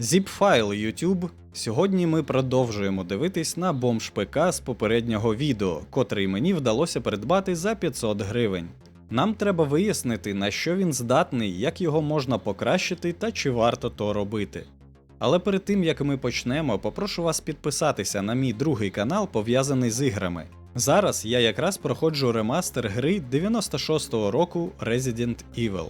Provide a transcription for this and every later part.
Zip-файл YouTube. Сьогодні ми продовжуємо дивитись на бомж ПК з попереднього відео, котрий мені вдалося придбати за 500 гривень. Нам треба вияснити, на що він здатний, як його можна покращити та чи варто то робити. Але перед тим як ми почнемо, попрошу вас підписатися на мій другий канал, пов'язаний з іграми. Зараз я якраз проходжу ремастер гри 96-го року Resident Evil.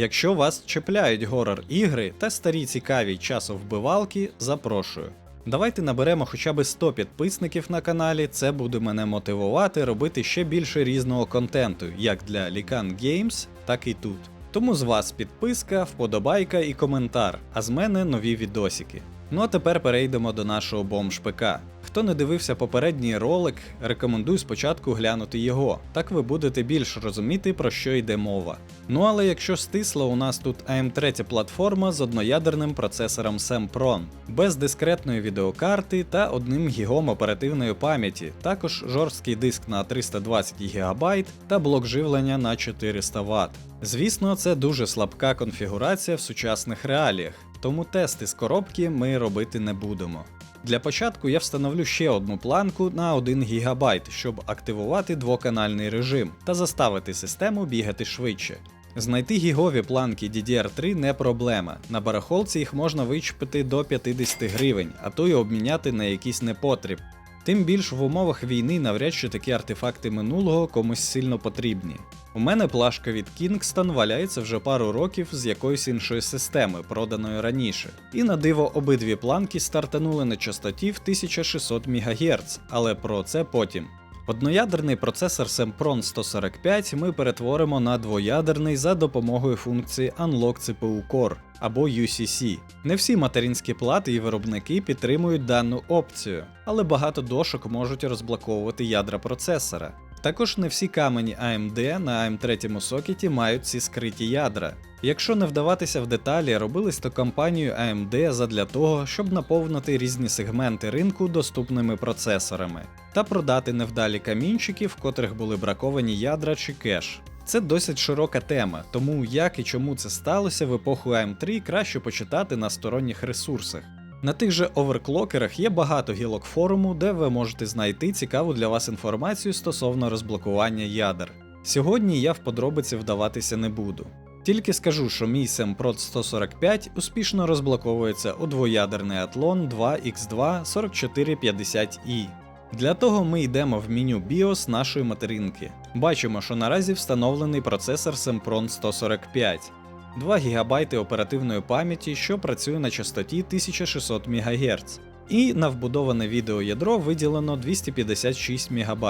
Якщо вас чіпляють горор ігри та старі цікаві часовбивалки, запрошую. Давайте наберемо хоча б 100 підписників на каналі, це буде мене мотивувати робити ще більше різного контенту, як для Лікан Games, так і тут. Тому з вас підписка, вподобайка і коментар, а з мене нові відосики. Ну а тепер перейдемо до нашого бомж ПК. Хто не дивився попередній ролик, рекомендую спочатку глянути його, так ви будете більш розуміти про що йде мова. Ну але якщо стисло, у нас тут AM3 платформа з одноядерним процесором Sempron, без дискретної відеокарти та одним гігом оперативної пам'яті, також жорсткий диск на 320 ГБ та блок живлення на 400 Вт. Звісно, це дуже слабка конфігурація в сучасних реаліях, тому тести з коробки ми робити не будемо. Для початку я встановлю ще одну планку на 1 ГБ, щоб активувати двоканальний режим та заставити систему бігати швидше. Знайти гігові планки DDR3 не проблема. На барахолці їх можна вичепити до 50 гривень, а то й обміняти на якийсь непотріб. Тим більш в умовах війни навряд чи такі артефакти минулого комусь сильно потрібні. У мене плашка від Kingston валяється вже пару років з якоїсь іншої системи, проданої раніше. І на диво обидві планки стартанули на частоті в 1600 МГц, але про це потім. Одноядерний процесор Sempron 145 ми перетворимо на двоядерний за допомогою функції Unlock CPU Core або UCC. Не всі материнські плати і виробники підтримують дану опцію, але багато дошок можуть розблоковувати ядра процесора. Також не всі камені AMD на AM3 сокеті мають ці скриті ядра. Якщо не вдаватися в деталі, робились то компанією AMD задля того, щоб наповнити різні сегменти ринку доступними процесорами та продати невдалі камінчики, в котрих були браковані ядра чи кеш. Це досить широка тема, тому як і чому це сталося в епоху AM3 краще почитати на сторонніх ресурсах. На тих же оверклокерах є багато гілок форуму, де ви можете знайти цікаву для вас інформацію стосовно розблокування ядер. Сьогодні я в подробиці вдаватися не буду. Тільки скажу, що мій SemProt 145 успішно розблоковується у двоядерний Athlon 2X2 4450i. Для того ми йдемо в меню BIOS нашої материнки. Бачимо, що наразі встановлений процесор Sempron 145. 2 ГБ оперативної пам'яті, що працює на частоті 1600 МГц. І на вбудоване відеоядро виділено 256 МБ.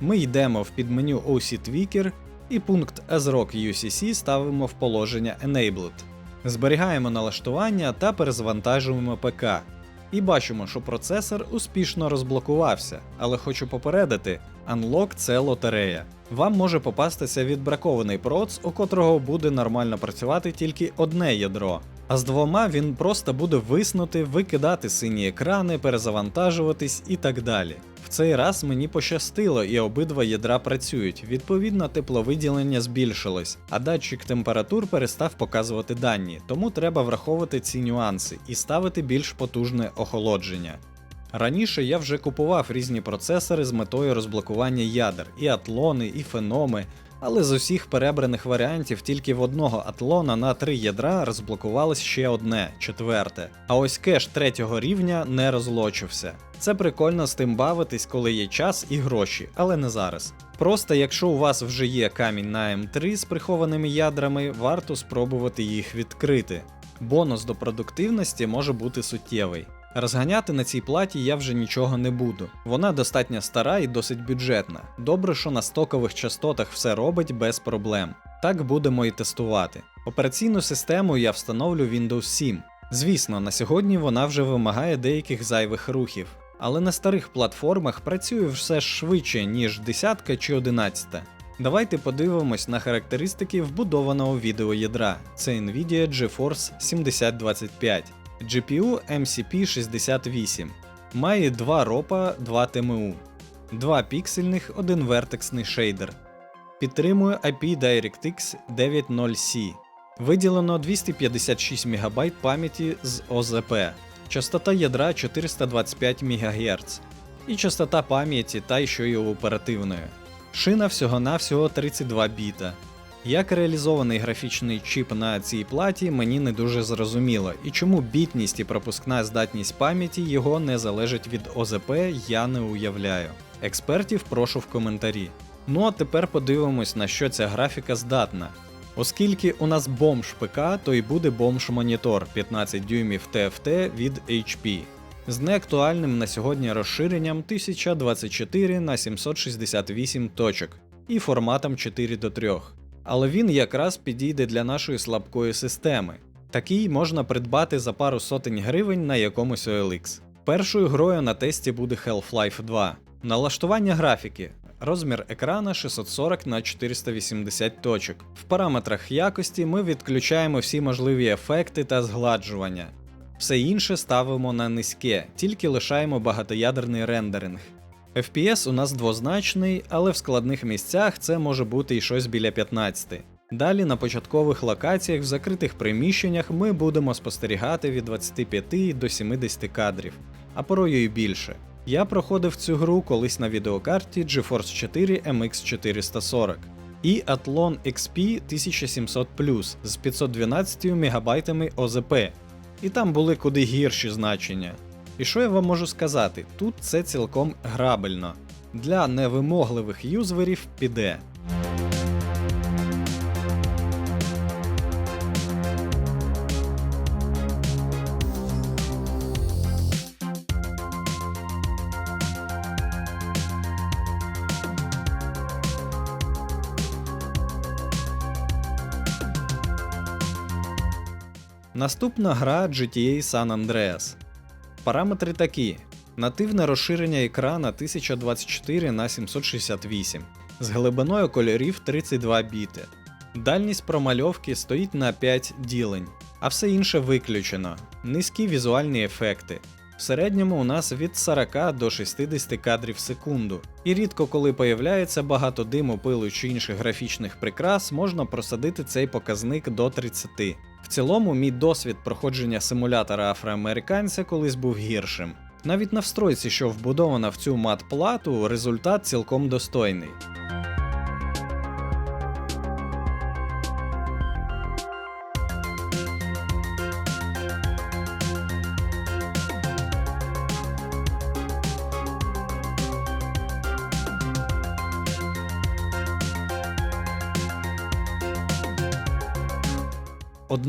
Ми йдемо в підменю OC Tweaker і пункт ASRock UCC ставимо в положення Enabled. Зберігаємо налаштування та перезавантажуємо ПК. І бачимо, що процесор успішно розблокувався, але хочу попередити, Unlock – це лотерея. Вам може попастися відбракований проц, у котрого буде нормально працювати тільки одне ядро. А з двома він просто буде виснути, викидати сині екрани, перезавантажуватись і так далі. В цей раз мені пощастило, і обидва ядра працюють. Відповідно, тепловиділення збільшилось, а датчик температур перестав показувати дані, тому треба враховувати ці нюанси і ставити більш потужне охолодження. Раніше я вже купував різні процесори з метою розблокування ядер, і атлони, і феноми, але з усіх перебраних варіантів тільки в одного атлона на три ядра розблокувалось ще одне, четверте. А ось кеш третього рівня не розлочився. Це прикольно з тим бавитись, коли є час і гроші, але не зараз. Просто якщо у вас вже є камінь на М3 з прихованими ядрами, варто спробувати їх відкрити. Бонус до продуктивності може бути суттєвий. Розганяти на цій платі я вже нічого не буду. Вона достатньо стара і досить бюджетна. Добре, що на стокових частотах все робить без проблем. Так будемо і тестувати. Операційну систему я встановлю Windows 7. Звісно, на сьогодні вона вже вимагає деяких зайвих рухів, але на старих платформах працює все швидше, ніж десятка чи одинадцята. Давайте подивимось на характеристики вбудованого відеоядра. Це Nvidia GeForce 7025. GPU MCP68. Має 2 ропа, 2 TMU, 2 піксельних, 1 вертексний шейдер. Підтримує IP DirectX 9.0C. Виділено 256 МБ пам'яті з ОЗП, частота ядра 425 МГц і частота пам'яті та що й оперативної. Шина всього-навсього 32 біта. Як реалізований графічний чіп на цій платі, мені не дуже зрозуміло, і чому бітність і пропускна здатність пам'яті його не залежить від ОЗП, я не уявляю. Експертів прошу в коментарі. Ну а тепер подивимось, на що ця графіка здатна. Оскільки у нас бомж ПК, то й буде бомж монітор 15 дюймів TFT від HP з неактуальним на сьогодні розширенням 1024 на 768 точок і форматом 4 до 3. Але він якраз підійде для нашої слабкої системи. Такий можна придбати за пару сотень гривень на якомусь OLX. Першою грою на тесті буде Half-Life 2. Налаштування графіки. Розмір екрана 640 на 480 точок. В параметрах якості ми відключаємо всі можливі ефекти та згладжування. Все інше ставимо на низьке, тільки лишаємо багатоядерний рендеринг. FPS у нас двозначний, але в складних місцях це може бути і щось біля 15. Далі на початкових локаціях в закритих приміщеннях ми будемо спостерігати від 25 до 70 кадрів, а порою і більше. Я проходив цю гру колись на відеокарті GeForce 4 MX 440 і Athlon XP 1700 з 512 МБ ОЗП, і там були куди гірші значення. І що я вам можу сказати? Тут це цілком грабельно. Для невимогливих юзверів піде. Наступна гра GTA San Andreas. Параметри такі: нативне розширення екрана 1024 на 768 з глибиною кольорів 32 біти. Дальність промальовки стоїть на 5 ділень, а все інше виключено. Низькі візуальні ефекти. В середньому у нас від 40 до 60 кадрів в секунду, і рідко коли появляється багато диму, пилу чи інших графічних прикрас, можна просадити цей показник до 30. В цілому, мій досвід проходження симулятора афроамериканця колись був гіршим. Навіть на встройці, що вбудована в цю мат-плату, результат цілком достойний.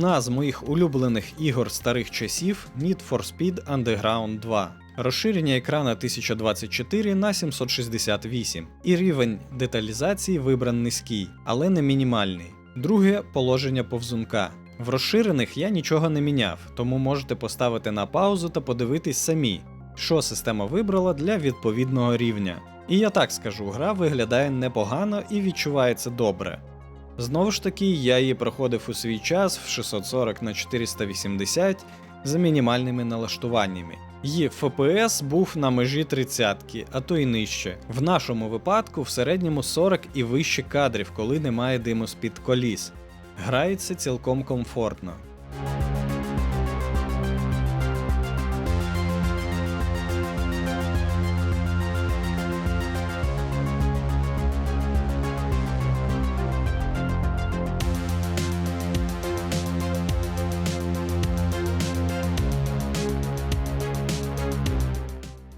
Одна з моїх улюблених ігор старих часів Need for Speed Underground 2. Розширення екрана 1024 на 768, і рівень деталізації вибран низький, але не мінімальний. Друге положення повзунка. В розширених я нічого не міняв, тому можете поставити на паузу та подивитись самі, що система вибрала для відповідного рівня. І я так скажу, гра виглядає непогано і відчувається добре. Знову ж таки, я її проходив у свій час в 640 на 480 за мінімальними налаштуваннями. Її FPS був на межі 30, а то й нижче. В нашому випадку в середньому 40 і вище кадрів, коли немає диму з-під коліс. Грається цілком комфортно.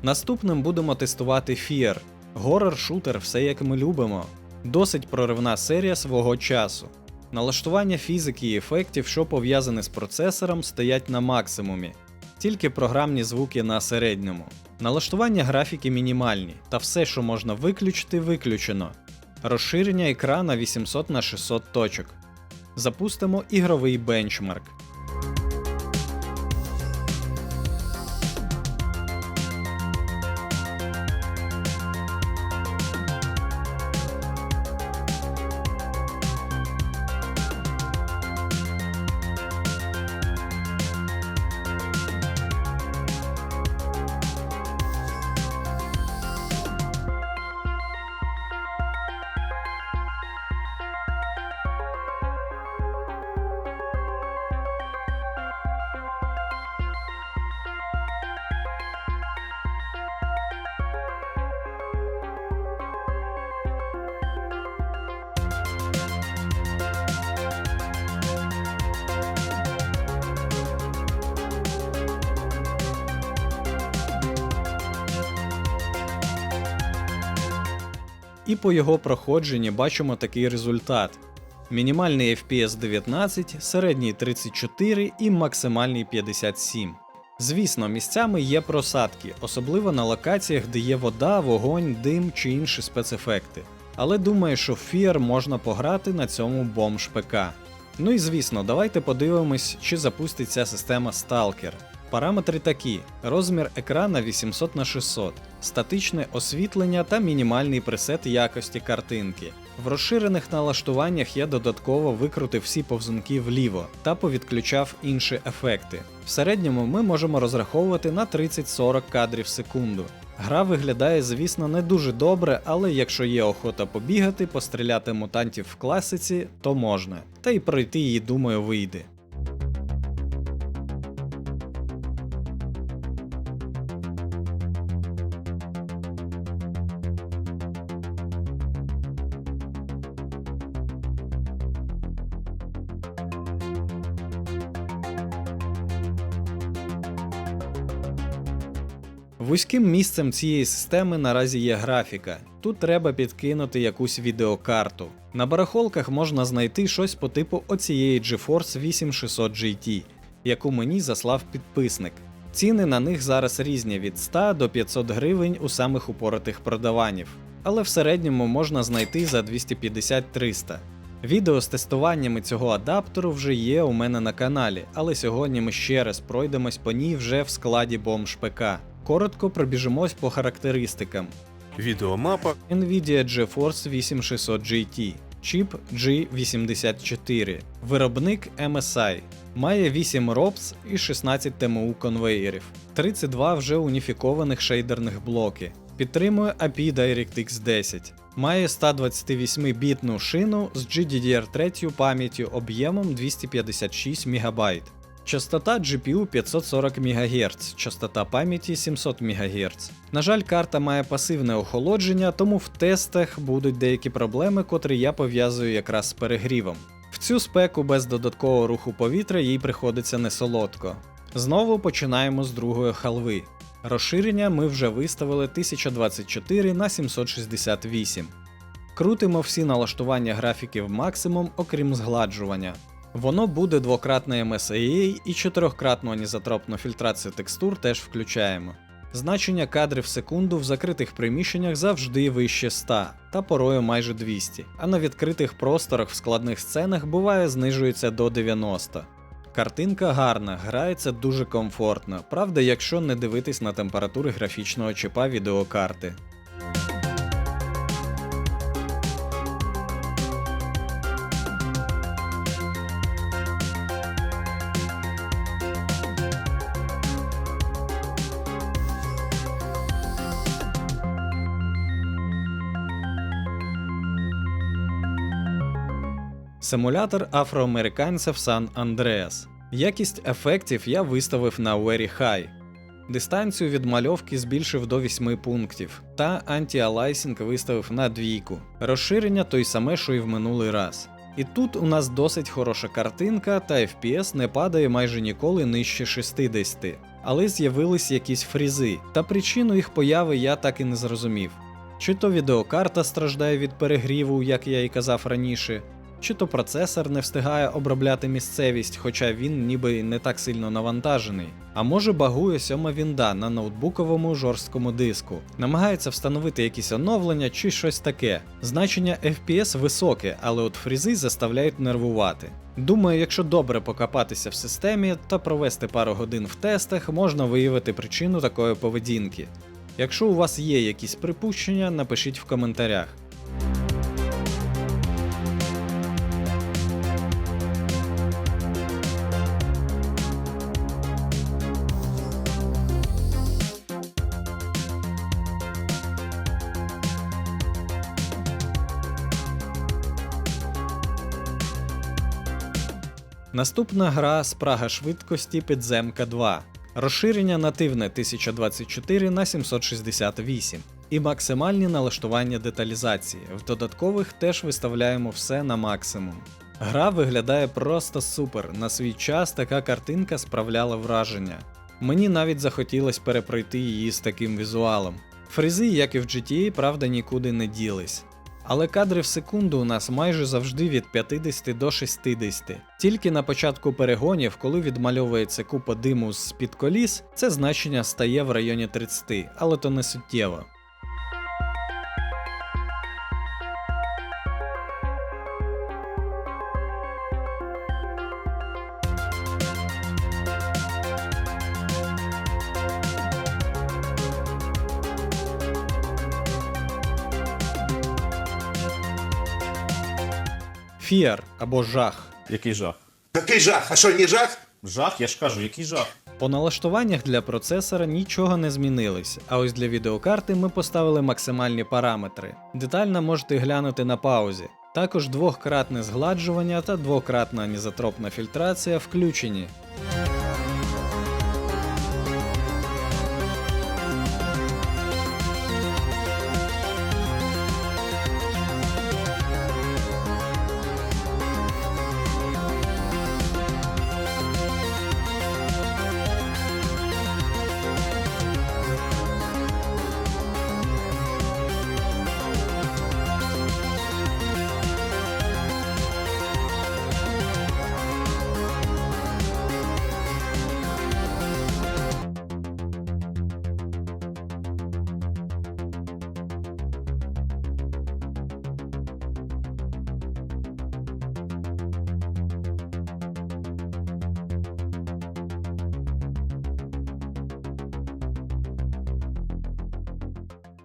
Наступним будемо тестувати Fear. Горор-шутер, все як ми любимо. Досить проривна серія свого часу. Налаштування фізики і ефектів, що пов'язані з процесором, стоять на максимумі, тільки програмні звуки на середньому. Налаштування графіки мінімальні, та все, що можна виключити, виключено. Розширення екрана 800 на 600 точок. Запустимо ігровий бенчмарк. І по його проходженні бачимо такий результат. Мінімальний FPS 19, середній 34 і максимальний 57. Звісно, місцями є просадки, особливо на локаціях, де є вода, вогонь, дим чи інші спецефекти. Але думаю, що в Fear можна пограти на цьому бомж ПК. Ну і звісно, давайте подивимось, чи запустить ця система Stalker. Параметри такі: розмір екрана 800 на 600, статичне освітлення та мінімальний пресет якості картинки. В розширених налаштуваннях я додатково викрутив всі повзунки вліво та повідключав інші ефекти. В середньому ми можемо розраховувати на 30-40 кадрів в секунду. Гра виглядає, звісно, не дуже добре, але якщо є охота побігати, постріляти мутантів в класиці, то можна. Та й пройти її, думаю, вийде. Вузьким місцем цієї системи наразі є графіка. Тут треба підкинути якусь відеокарту. На барахолках можна знайти щось по типу оцієї GeForce 8600 GT, яку мені заслав підписник. Ціни на них зараз різні від 100 до 500 гривень у самих упоротих продаванів, але в середньому можна знайти за 250-300. Відео з тестуваннями цього адаптеру вже є у мене на каналі, але сьогодні ми ще раз пройдемось по ній вже в складі бомж ПК. Коротко пробіжимось по характеристикам. Відеомапа, Nvidia GeForce 8600 GT, чіп G84, виробник MSI, має 8 ROPS і 16 TMU конвеєрів, 32 вже уніфікованих шейдерних блоки, підтримує API DirectX 10, має 128-бітну шину з GDDR3 пам'яттю об'ємом 256 МБ. Частота GPU 540 МГц, частота пам'яті 700 МГц. На жаль, карта має пасивне охолодження, тому в тестах будуть деякі проблеми, котрі я пов'язую якраз з перегрівом. В цю спеку без додаткового руху повітря їй приходиться не солодко. Знову починаємо з другої халви. Розширення ми вже виставили 1024 на 768. Крутимо всі налаштування графіків максимум, окрім згладжування. Воно буде двократне MSAA і чотирьохкратну анізотропну фільтрацію текстур теж включаємо. Значення кадрів в секунду в закритих приміщеннях завжди вище 100 та порою майже 200, а на відкритих просторах в складних сценах буває знижується до 90. Картинка гарна, грається дуже комфортно, правда, якщо не дивитись на температури графічного чипа відеокарти. Симулятор афроамериканців Сан Андреас. Якість ефектів я виставив на Very High. Дистанцію від мальовки збільшив до 8 пунктів, та антіалайсінг виставив на двійку. Розширення той саме, що і в минулий раз. І тут у нас досить хороша картинка, та FPS не падає майже ніколи нижче 60. Але з'явились якісь фрізи, та причину їх появи я так і не зрозумів. Чи то відеокарта страждає від перегріву, як я і казав раніше, чи то процесор не встигає обробляти місцевість, хоча він ніби не так сильно навантажений. А може багує сьома вінда на ноутбуковому жорсткому диску, намагається встановити якісь оновлення чи щось таке. Значення FPS високе, але от фрізи заставляють нервувати. Думаю, якщо добре покопатися в системі та провести пару годин в тестах, можна виявити причину такої поведінки. Якщо у вас є якісь припущення, напишіть в коментарях. Наступна гра Спрага швидкості Підземка 2. Розширення нативне 1024 на 768 і максимальні налаштування деталізації. В додаткових теж виставляємо все на максимум. Гра виглядає просто супер. На свій час така картинка справляла враження. Мені навіть захотілося перепройти її з таким візуалом. Фрізи, як і в GTA, правда, нікуди не ділись. Але кадри в секунду у нас майже завжди від 50 до 60. Тільки на початку перегонів, коли відмальовується купа диму з під коліс, це значення стає в районі 30, але то не суттєво. Фіар або жах. Який жах? Який жах? А що, не жах? Жах, я ж кажу, який жах. По налаштуваннях для процесора нічого не змінилось, а ось для відеокарти ми поставили максимальні параметри. Детально можете глянути на паузі. Також двохкратне згладжування та двократна анізотропна фільтрація включені.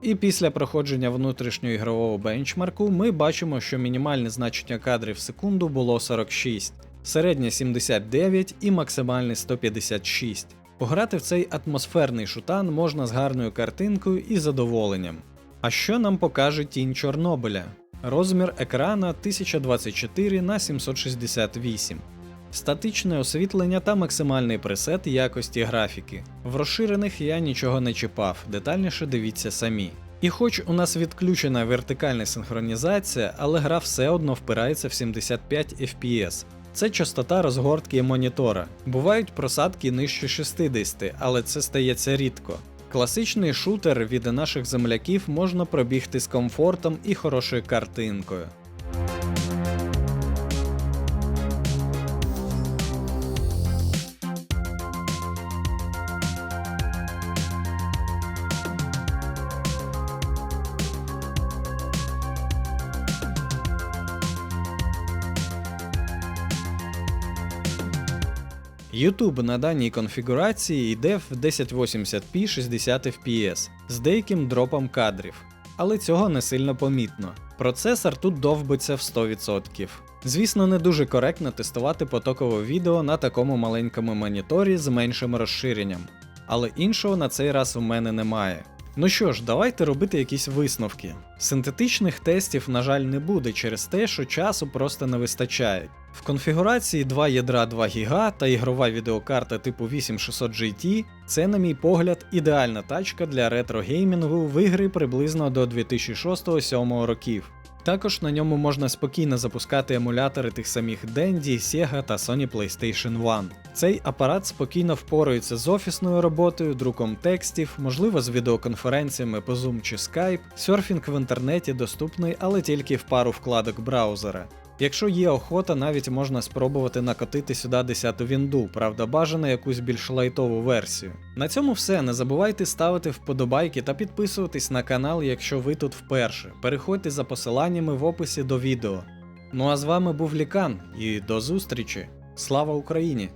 І після проходження внутрішнього ігрового бенчмарку ми бачимо, що мінімальне значення кадрів в секунду було 46, середнє 79 і максимальне 156. Пограти в цей атмосферний шутан можна з гарною картинкою і задоволенням. А що нам покаже тінь Чорнобиля? Розмір екрана 1024 на 768. Статичне освітлення та максимальний пресет якості графіки. В розширених я нічого не чіпав, детальніше дивіться самі. І хоч у нас відключена вертикальна синхронізація, але гра все одно впирається в 75 FPS. Це частота розгортки монітора. Бувають просадки нижче 60, але це стається рідко. Класичний шутер від наших земляків можна пробігти з комфортом і хорошою картинкою. YouTube на даній конфігурації йде в 1080p 60 fps з деяким дропом кадрів, але цього не сильно помітно. Процесор тут довбиться в 100%. Звісно, не дуже коректно тестувати потокове відео на такому маленькому моніторі з меншим розширенням, але іншого на цей раз у мене немає. Ну що ж, давайте робити якісь висновки. Синтетичних тестів, на жаль, не буде через те, що часу просто не вистачає. В конфігурації 2 ядра 2 ГБ та ігрова відеокарта типу 8600 GT це, на мій погляд, ідеальна тачка для ретро-геймінгу в ігри приблизно до 2006-2007 років. Також на ньому можна спокійно запускати емулятори тих самих Dendy, Sega та Sony PlayStation 1. Цей апарат спокійно впорається з офісною роботою, друком текстів, можливо з відеоконференціями по Zoom чи Skype. Серфінг в інтернеті доступний, але тільки в пару вкладок браузера. Якщо є охота, навіть можна спробувати накотити сюди 10-ту вінду, правда, бажано якусь більш лайтову версію. На цьому все. Не забувайте ставити вподобайки та підписуватись на канал, якщо ви тут вперше. Переходьте за посиланнями в описі до відео. Ну а з вами був Лікан і до зустрічі. Слава Україні!